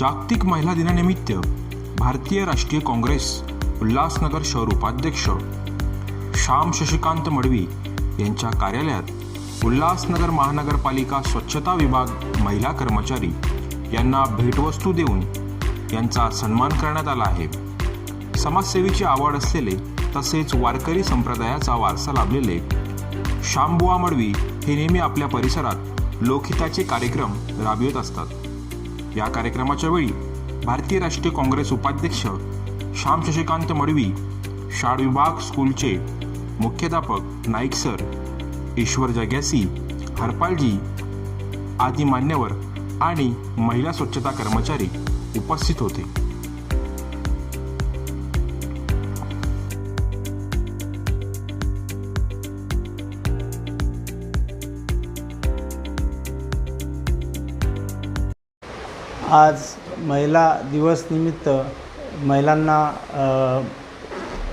जागतिक महिला दिनानिमित्त भारतीय राष्ट्रीय काँग्रेस उल्हासनगर शहर उपाध्यक्ष श्याम शशिकांत मडवी यांच्या कार्यालयात उल्हासनगर महानगरपालिका स्वच्छता विभाग महिला कर्मचारी यांना भेटवस्तू देऊन यांचा सन्मान करण्यात आला आहे. समाजसेवेची आवड असलेले तसेच वारकरी संप्रदायाचा वारसा लाभलेले श्यामबुवा मडवी हे नेहमी आपल्या परिसरात लोकहिताचे कार्यक्रम राबवित असतात. या कार्यक्रमाच्या वेळी भारतीय राष्ट्रीय काँग्रेस उपाध्यक्ष श्याम शशिकांत मडवी शाळ विभाग स्कूलचे मुख्याध्यापक नाईक सर ईश्वर जग्यासी हरपालजी आदी मान्यवर आणि महिला स्वच्छता कर्मचारी उपस्थित होते. आज महिला दिवसनिमित्त महिलांना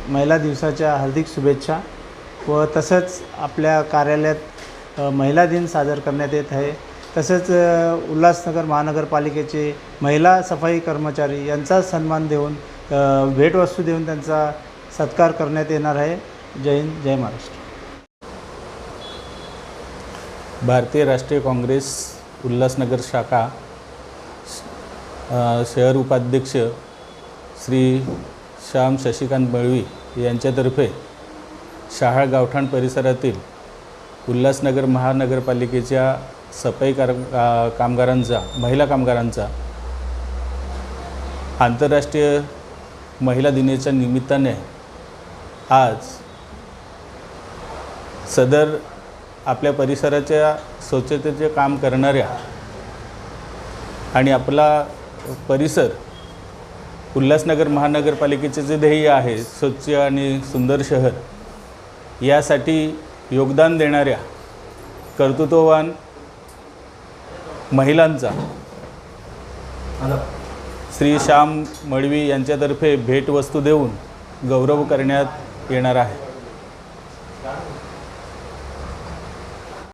महिला दिवसाच्या हार्दिक शुभेच्छा व तसंच आपल्या कार्यालयात महिला दिन साजर करण्यात येत आहे. तसंच उल्हासनगर महानगरपालिकेचे महिला सफाई कर्मचारी यांचा सन्मान देऊन भेटवस्तू देऊन त्यांचा सत्कार करण्यात येणार आहे. जय हिंद जय महाराष्ट्र. भारतीय राष्ट्रीय काँग्रेस उल्हासनगर शाखा शहर उपाध्यक्ष श्री श्याम शशिकांत बळवी यांच्यातर्फे शहाळ गावठाण परिसरातील उल्हासनगर महानगरपालिकेच्या सफाई कार कामगारांचा महिला कामगारांचा आंतरराष्ट्रीय महिला दिनाच्या निमित्ताने आज सदर आपल्या परिसराच्या स्वच्छतेचे काम करणाऱ्या आणि आपला परिसर उल्हासनगर महानगरपालिकेचे जे ध्येय आहे स्वच्छ आणि सुंदर शहर यासाठी योगदान देणाऱ्या कर्तृत्ववान महिलांचा श्री श्याम मळवी यांच्यातर्फे भेटवस्तू देऊन गौरव करण्यात येणार आहे.